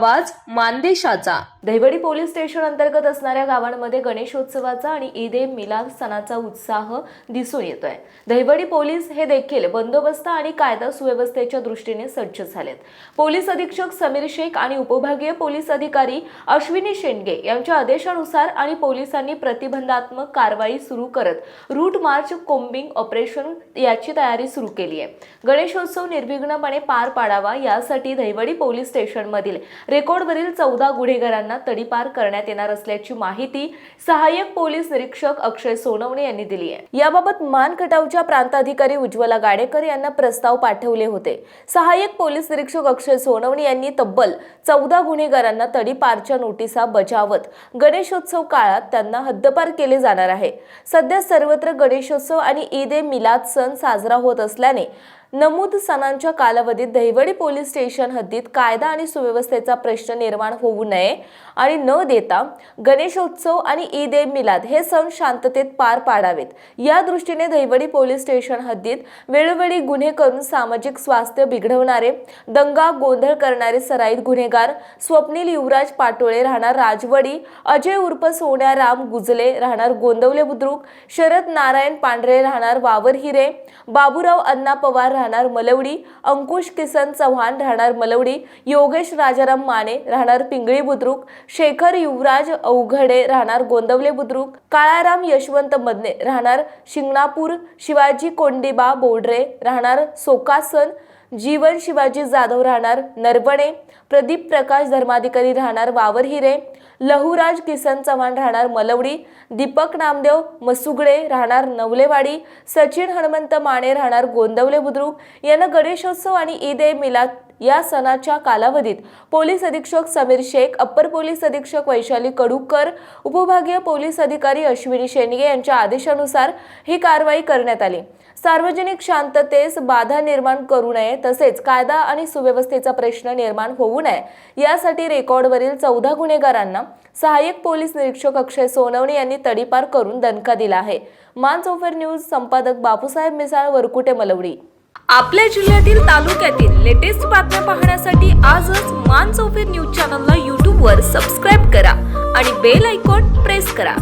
आवाज मानदेशाचा. Dahiwadi police station अंतर्गत असणाऱ्या गावांमध्ये गणेशोत्सवाचा आणि ईद ए मिलाद सणाचा उत्साह दिसून येतोय. दहिवडी पोलीस हे देखील बंदोबस्त आणि कायदा सुव्यवस्थेच्या दृष्टीने सज्ज झालेत. पोलीस अधीक्षक समीर शेख आणि उपविभागीय पोलीस अधिकारी अश्विनी शेंडगे यांच्या आदेशानुसार आणि पोलिसांनी प्रतिबंधात्मक कारवाई सुरू करत रूट मार्च कोम्बिंग ऑपरेशन याची तयारी सुरू केली आहे. गणेशोत्सव निर्विघ्नपणे पार पाडावा यासाठी दहिवडी पोलीस स्टेशनमधील रेकॉर्डवरील चौदा गुन्हेगारांना तडीपार करण्यात येणार असल्याची माहिती सहाय्यक पोलीस निरीक्षक अक्षय सोनवणे यांनी दिली आहे. याबाबत मानखटावच्या प्रांताधिकारी उज्ज्वला गाडेकर यांना प्रस्ताव पाठवले होते. सहाय्यक पोलीस निरीक्षक अक्षय सोनवणे यांनी तब्बल चौदा गुन्हेगारांना तडीपारच्या नोटिसा बजावत गणेशोत्सव काळात त्यांना हद्दपार केले जाणार आहे. सध्या सर्वत्र गणेशोत्सव आणि ईद ए मिलाद सण साजरा होत असल्याने नमूद सणांच्या कालावधीत दहिवडी पोलीस स्टेशन हद्दीत कायदा आणि सुव्यवस्थेचा प्रश्न निर्माण होऊ नये आणि न देता गणेशोत्सव आणि ईद ए मिलाद हे सण शांततेत पार पाडावेत. या दृष्टीने दहिवडी पोलीस स्टेशन हद्दीत वेळोवेळी गुन्हे करून सामाजिक स्वास्थ्य बिघडवणारे दंगा गोंधळ करणारे सराईत गुन्हेगार स्वप्नील युवराज पाटोळे राहणार राजवडी अजय उर्फ सोन्या राम गुजले राहणार गोंदवले बुद्रुक शरद नारायण पांढरे राहणार वावर हिरे बाबूराव अण्णा पवार राहणार मलवडी अंकुश किसन चव्हाण राहणार मलवडी योगेश राजाराम माने राहणार पिंगळी बुद्रुक शेखर युवराज अवघडे राहणार गोंदवले बुद्रुक काळाराम यशवंत मदने राहणार शिंगणापूर शिवाजी कोंडिबा बोडरे राहणार सोकासन जीवन शिवाजी जाधव राहणार नरवणे प्रदीप प्रकाश धर्माधिकारी राहणार वावर हिरे लहुराज किसन चव्हाण राहणार मलवडी दीपक नामदेव मसुगडे राहणार नवलेवाडी सचिन हनुमंत माने राहणार गोंदवले बुद्रुक यांना गणेशोत्सव आणि ईद ए मिलाद या सणाच्या कालावधीत पोलीस अधीक्षक समीर शेख अप्पर पोलीस अधीक्षक वैशाली कडूकर उपविभागीय पोलीस अधिकारी अश्विनी शेंडगे यांच्या आदेशानुसार ही कारवाई करण्यात आली. सार्वजनिक शांततेस बाधा निर्माण करू नये तसेच कायदा आणि सुव्यवस्थेचा प्रश्न निर्माण होऊ नये यासाठी रेकॉर्डवरील चौदा गुन्हेगारांना सहाय्यक पोलीस निरीक्षक अक्षय सोनवणे यांनी तडीपार करून दणका दिला आहे. मान चौफेर न्यूज संपादक बापूसाहेब मिसाळ वरकुटे मलवडी. आपल्या जिल्ह्यातील तालुक्यातील बातम्या पाहण्यासाठी आजच मान चौफेर न्यूज चॅनलला यूट्यूबवर सबस्क्राईब करा आणि बेल आयकॉन प्रेस करा.